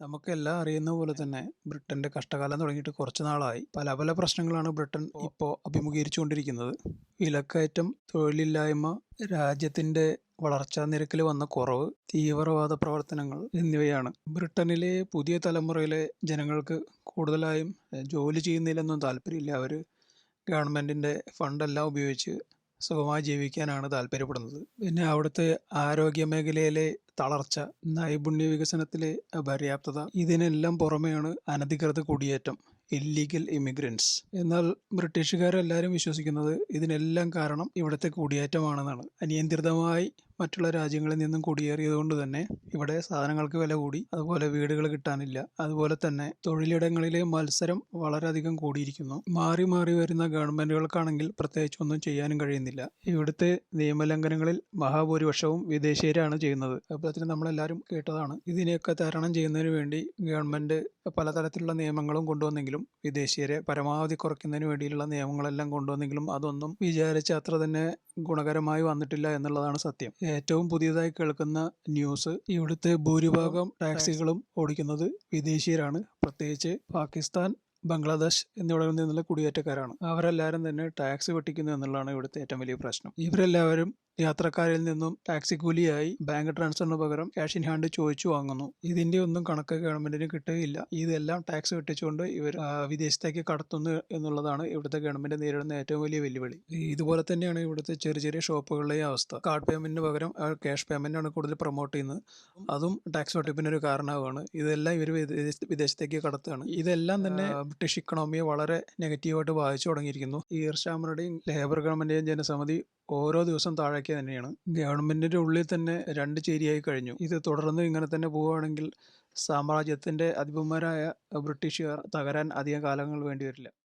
നമുക്കെല്ലാം അറിയുന്ന പോലെ തന്നെ ബ്രിട്ടന്റെ കഷ്ടകാലം തുടങ്ങിയിട്ട് കുറച്ച് നാളായി. പല പല പ്രശ്നങ്ങളാണ് ബ്രിട്ടൻ ഇപ്പോൾ അഭിമുഖീകരിച്ചുകൊണ്ടിരിക്കുന്നത്. വിലക്കയറ്റം തൊഴിലില്ലായ്മ രാജ്യത്തിന്റെ വളർച്ചാ നിരക്കിൽ വന്ന കുറവ് തീവ്രവാദ പ്രവർത്തനങ്ങൾ എന്നിവയാണ്. ബ്രിട്ടനിലെ പുതിയ തലമുറയിലെ ജനങ്ങൾക്ക് കൂടുതലായും ജോലി ചെയ്യുന്നതിലൊന്നും താല്പര്യമില്ല. അവർ ഗവൺമെന്റിന്റെ ഫണ്ടെല്ലാം ഉപയോഗിച്ച് സുഖമായി ജീവിക്കാനാണ് താല്പര്യപ്പെടുന്നത്. പിന്നെ അവിടുത്തെ ആരോഗ്യ മേഖലയിലെ തളർച്ച നൈപുണ്യ വികസനത്തിലെ അപര്യാപ്തത ഇതിനെല്ലാം പുറമെയാണ് അനധികൃത കുടിയേറ്റം ഇല്ലീഗൽ ഇമിഗ്രൻസ് എന്നാൽ ബ്രിട്ടീഷുകാരെല്ലാവരും വിശ്വസിക്കുന്നത് ഇതിനെല്ലാം കാരണം ഇവിടുത്തെ കുടിയേറ്റമാണെന്നാണ്. അനിയന്ത്രിതമായി മറ്റുള്ള രാജ്യങ്ങളിൽ നിന്നും കുടിയേറിയത് കൊണ്ട് തന്നെ ഇവിടെ സാധനങ്ങൾക്ക് വില കൂടി അതുപോലെ വീടുകൾ കിട്ടാനില്ല. അതുപോലെ തന്നെ തൊഴിലിടങ്ങളിലെ മത്സരം വളരെയധികം കൂടിയിരിക്കുന്നു. മാറി മാറി വരുന്ന ഗവൺമെന്റുകൾക്കാണെങ്കിൽ പ്രത്യേകിച്ച് ഒന്നും ചെയ്യാനും കഴിയുന്നില്ല. ഇവിടുത്തെ നിയമലംഘനങ്ങളിൽ മഹാഭൂരിപക്ഷവും വിദേശീയരാണ് ചെയ്യുന്നത്. അതുപോലെ നമ്മളെല്ലാവരും കേട്ടതാണ്. ഇതിനെയൊക്കെ തരണം ചെയ്യുന്നതിന് വേണ്ടി ഗവൺമെന്റ് പലതരത്തിലുള്ള നിയമങ്ങളും കൊണ്ടുവന്നെങ്കിലും വിദേശീയരെ പരമാവധി കുറയ്ക്കുന്നതിന് വേണ്ടിയുള്ള നിയമങ്ങളെല്ലാം കൊണ്ടുവന്നെങ്കിലും അതൊന്നും വിചാരിച്ച അത്ര തന്നെ ഗുണകരമായി വന്നിട്ടില്ല എന്നുള്ളതാണ് സത്യം. ഏറ്റവും പുതിയതായി കേൾക്കുന്ന ന്യൂസ് ഇവിടുത്തെ ഭൂരിഭാഗം ടാക്സികളും ഓടിക്കുന്നത് വിദേശീയരാണ്. പ്രത്യേകിച്ച് പാകിസ്ഥാൻ ബംഗ്ലാദേശ് എന്നിവിടങ്ങളിൽ നിന്നുള്ള കുടിയേറ്റക്കാരാണ്. അവരെല്ലാവരും തന്നെ ടാക്സ് വെട്ടിക്കുന്നു എന്നുള്ളതാണ് ഇവിടുത്തെ ഏറ്റവും വലിയ പ്രശ്നം. ഇവരെല്ലാവരും യാത്രക്കാരിൽ നിന്നും ടാക്സി കൂലിയായി ബാങ്ക് ട്രാൻസ്ഫറിന് പകരം ക്യാഷ് ഇൻ ഹാൻഡ് ചോദിച്ചു വാങ്ങുന്നു. ഇതിന്റെ ഒന്നും കണക്ക് ഗവൺമെന്റിന് കിട്ടുകയില്ല. ഇതെല്ലാം ടാക്സ് വെട്ടിച്ചുകൊണ്ട് ഇവർ വിദേശത്തേക്ക് കടത്തുന്നു എന്നുള്ളതാണ് ഇവിടുത്തെ ഗവൺമെന്റ് നേരിടുന്ന ഏറ്റവും വലിയ വെല്ലുവിളി. ഇതുപോലെ തന്നെയാണ് ഇവിടുത്തെ ചെറിയ ചെറിയ ഷോപ്പുകളിലെയും അവസ്ഥ. കാർഡ് പേയ്മെന്റിന് പകരം ക്യാഷ് പേയ്മെന്റ് ആണ് കൂടുതൽ പ്രൊമോട്ട് ചെയ്യുന്നത്. അതും ടാക്സ് വെട്ടിപ്പിന്റെ ഒരു കാരണമാണ് ഇതെല്ലാം ഇവർ വിദേശത്തേക്ക് കടത്തുകയാണ്. ഇതെല്ലാം തന്നെ ബ്രിട്ടീഷ് ഇക്കണോമിയെ വളരെ നെഗറ്റീവായിട്ട് ബാധിച്ചു തുടങ്ങിയിരിക്കുന്നു. ഈർഷാമറുടെയും ലേബർ ഗവൺമെന്റിന്റെയും ജനസമിതി ഓരോ ദിവസം താഴേക്ക് തന്നെയാണ്. ഗവൺമെന്റിന്റെ ഉള്ളിൽ തന്നെ രണ്ട് ചേരിയായി കഴിഞ്ഞു. ഇത് തുടർന്ന് ഇങ്ങനെ തന്നെ പോവുകയാണെങ്കിൽ സാമ്രാജ്യത്തിന്റെ അധിപന്മാരായ ബ്രിട്ടീഷുകാർ തകരാൻ അധികം കാലങ്ങൾ വേണ്ടി വരില്ല.